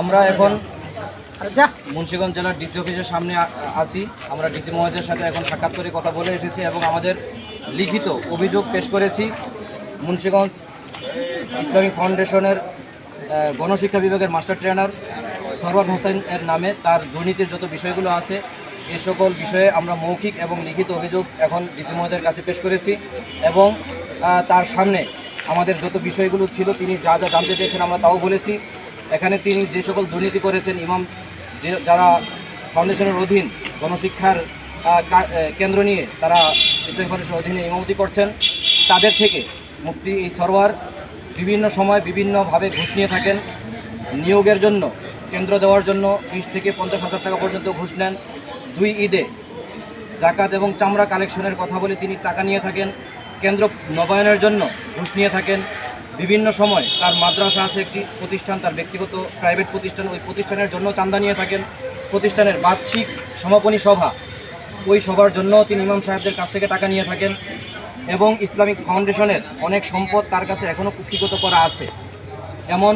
আমরা এখন মুন্সিগঞ্জ জেলার ডিসি অফিসের সামনে আসি আমরা ডিসি মহোদয়ের সাথে এখন সাক্ষাৎ করে কথা বলে এসেছি এবং আমাদের লিখিত অভিযোগ পেশ করেছি। মুন্সিগঞ্জ ইসলামিক ফাউন্ডেশনের গণশিক্ষা বিভাগের মাস্টার ট্রেনার সরওয়ার হোসেন এর নামে তার দুর্নীতির যত বিষয়গুলো আছে এ সকল বিষয়ে আমরা মৌখিক এবং লিখিত অভিযোগ এখন ডিসি মহোদয়ের কাছে পেশ করেছি এবং তার সামনে আমাদের যত বিষয়গুলো ছিল তিনি যা যা জানতে চেয়েছেন আমরা তাও বলেছি। এখানে তিনি যে সকল দুর্নীতি করেছেন, ইমাম যে যারা ফাউন্ডেশনের অধীন গণশিক্ষার কেন্দ্র নিয়ে তারা ইসলামিক ফাউন্ডেশনের অধীনে ইমামতি করছেন, তাদের থেকে মুফতি এই সরওয়ার বিভিন্ন সময় বিভিন্নভাবে ঘুষ নিয়ে থাকেন, নিয়োগের জন্য, কেন্দ্র দেওয়ার জন্য বিশ থেকে পঞ্চাশ হাজার টাকা পর্যন্ত ঘুষ নেন। দুই ঈদে জাকাত এবং চামড়া কালেকশনের কথা বলে তিনি টাকা নিয়ে থাকেন, কেন্দ্র নবায়নের জন্য ঘুষ নিয়ে থাকেন। বিভিন্ন সময় তার মাদ্রাসা আছে, একটি প্রতিষ্ঠান, তার ব্যক্তিগত প্রাইভেট প্রতিষ্ঠান, ওই প্রতিষ্ঠানের জন্য চান্দা নিয়ে থাকেন। প্রতিষ্ঠানের বার্ষিক সমাপনী সভা, ওই সভার জন্য তিনি ইমাম সাহেবদের কাছ থেকে টাকা নিয়ে থাকেন এবং ইসলামিক ফাউন্ডেশনের অনেক সম্পদ তার কাছে এখনও কুক্ষিগত করা আছে। এমন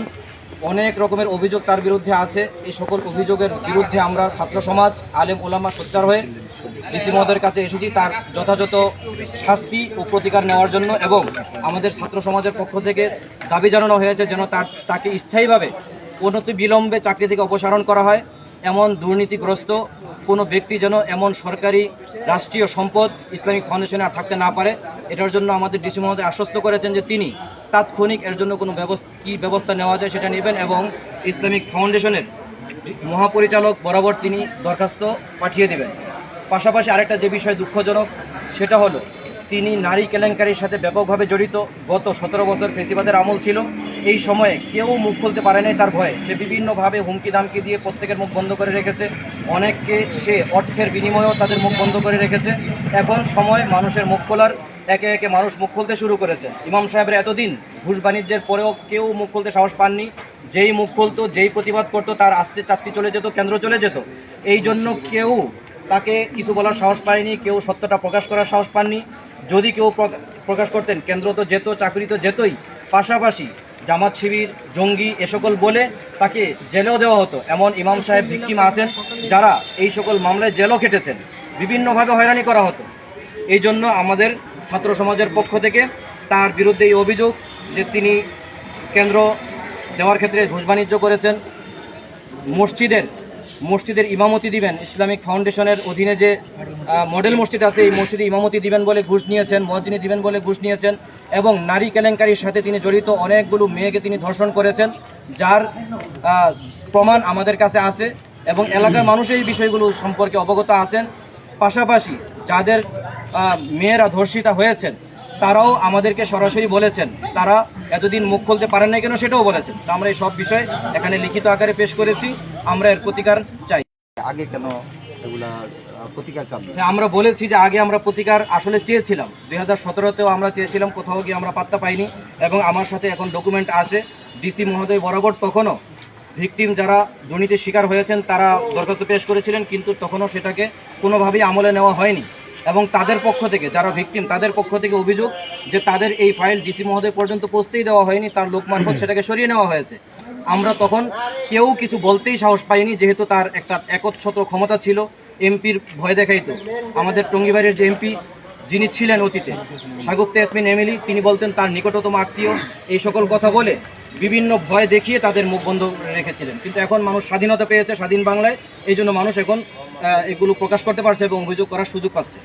অনেক রকমের অভিযোগ তার বিরুদ্ধে আছে। এই সকল অভিযোগের বিরুদ্ধে আমরা ছাত্র সমাজ, আলেম ওলামা সোচ্চার হয়ে ডিসি মহোদয়ের কাছে এসেছি তার যথাযথ শাস্তি ও প্রতিকার নেওয়ার জন্য এবং আমাদের ছাত্র সমাজের পক্ষ থেকে দাবি জানানো হয়েছে যেন তার তাকে স্থায়ীভাবে অনতি বিলম্বে চাকরি থেকে অপসারণ করা হয়। এমন দুর্নীতিগ্রস্ত কোনো ব্যক্তি যেন এমন সরকারি রাষ্ট্রীয় সম্পদ ইসলামিক ফাউন্ডেশনে আর থাকতে না পারে, এটার জন্য আমাদের ডিসি মহোদয় আশ্বস্ত করেছেন যে তিনি তাৎক্ষণিক এর জন্য কোনো ব্যবস্থা, কী ব্যবস্থা নেওয়া যায় সেটা নেবেন এবং ইসলামিক ফাউন্ডেশনের মহাপরিচালক বরাবর তিনি দরখাস্ত পাঠিয়ে দেবেন। পাশাপাশি আরেকটা যে বিষয় দুঃখজনক, সেটা হলো তিনি নারী কেলেঙ্কারির সাথে ব্যাপকভাবে জড়িত। গত সতেরো বছর ফেসিবাদের আমল ছিল। এই সময়ে কেউ মুখ খুলতে পারে নাই তার ভয়ে। সে বিভিন্নভাবে হুমকি দামকি দিয়ে প্রত্যেকের মুখ বন্ধ করে রেখেছে। অনেককে সে অর্থের বিনিময়েও তাদের মুখ বন্ধ করে রেখেছে। এখন সময় মানুষের মুখ খোলার। একে একে মানুষ মুখ খুলতে শুরু করেছে। ইমাম সাহেবের এতদিন ঘুষ বাণিজ্যের পরেও কেউ মুখ খুলতে সাহস পাননি। যেই মুখ খুলতো, যেই প্রতিবাদ করতো, তার আস্তে চাকরি চলে যেত, কেন্দ্র চলে যেত। এই জন্য কেউ তাকে কিছু বলার সাহস পায়নি, কেউ সত্যটা প্রকাশ করার সাহস পাননি। যদি কেউ প্রকাশ করতেন, কেন্দ্র তো যেত, চাকরি তো যেতই। পাশাপাশি জামাত শিবির, জঙ্গি এ সকল বলে তাকে জেলেও দেওয়া হতো। এমন ইমাম সাহেব ভিক্টিম আছেন যারা এই সকল মামলায় জেলও খেটেছেন। বিভিন্নভাবে হয়রানি করা হতো। এই জন্য আমাদের ছাত্র সমাজের পক্ষ থেকে তার বিরুদ্ধে এই অভিযোগ যে তিনি কেন্দ্র দেওয়ার ক্ষেত্রে ঘুষ বাণিজ্য করেছেন। মসজিদের মসজিদের ইমামতি দিবেন। ইসলামিক ফাউন্ডেশনের অধীনে যে মডেল মসজিদ আছে, এই মসজিদে ইমামতি দিবেন বলে ঘুষ নিয়েছেন মসজিদে দিবেন বলে ঘুষ নিয়েছেন এবং নারী কেলেঙ্কারির সাথে তিনি জড়িত অনেকগুলো মেয়েকে তিনি ধর্ষণ করেছেন, যার প্রমাণ আমাদের কাছে আছে এবং এলাকার মানুষ এই বিষয়গুলো সম্পর্কে অবগত আছেন। পাশাপাশি যাদের মেয়েরা ধর্ষিতা হয়েছেন তারাও আমাদেরকে সরাসরি বলেছেন। তারা এতদিন মুখ খুলতে পারেন না কেন সেটাও বলেছেন। তো আমরা এই সব বিষয় এখানে লিখিত আকারে পেশ করেছি। আমরা এর প্রতিকার চাই। আগে কেন হ্যাঁ আমরা বলেছি যে আগে আমরা প্রতিকার আসলে চেয়েছিলাম। দুই হাজার সতেরোতেও আমরা চেয়েছিলাম কোথাও গিয়ে আমরা পাত্তা পাইনি। এবং আমার সাথে এখন ডকুমেন্ট আছে। ডিসি মহোদয় বরাবর তখনও ভিকটিম যারা দুর্নীতির শিকার হয়েছেন তারা দরখাস্ত পেশ করেছিলেন কিন্তু তখনও সেটাকে কোনোভাবেই আমলে নেওয়া হয়নি। এবং তাদের পক্ষ থেকে যারা ভিকটিম তাদের পক্ষ থেকে অভিযোগ যে তাদের এই ফাইল ডিসি মহোদয় পর্যন্ত পৌঁছতেই দেওয়া হয়নি তার লোক মারফত সেটাকে সরিয়ে নেওয়া হয়েছে। আমরা তখন কেউ কিছু বলতেই সাহস পাইনি যেহেতু তার একটা একচ্ছত্র ক্ষমতা ছিল এমপির ভয় দেখাইতো। আমাদের টঙ্গিবাড়ির যে এমপি যিনি ছিলেন অতীতে সাগুপ্তা ইয়াসমিন এমএলই তিনি বলতেন তার নিকটতম আত্মীয় এই সকল কথা বলে বিভিন্ন ভয় দেখিয়ে তাদের মুখ বন্ধ রেখেছিলেন। কিন্তু এখন মানুষ স্বাধীনতা পেয়েছে স্বাধীন বাংলায় এই জন্য মানুষ এখন এগুলো প্রকাশ করতে পারছে এবং অভিযোগ করার সুযোগ পাচ্ছে।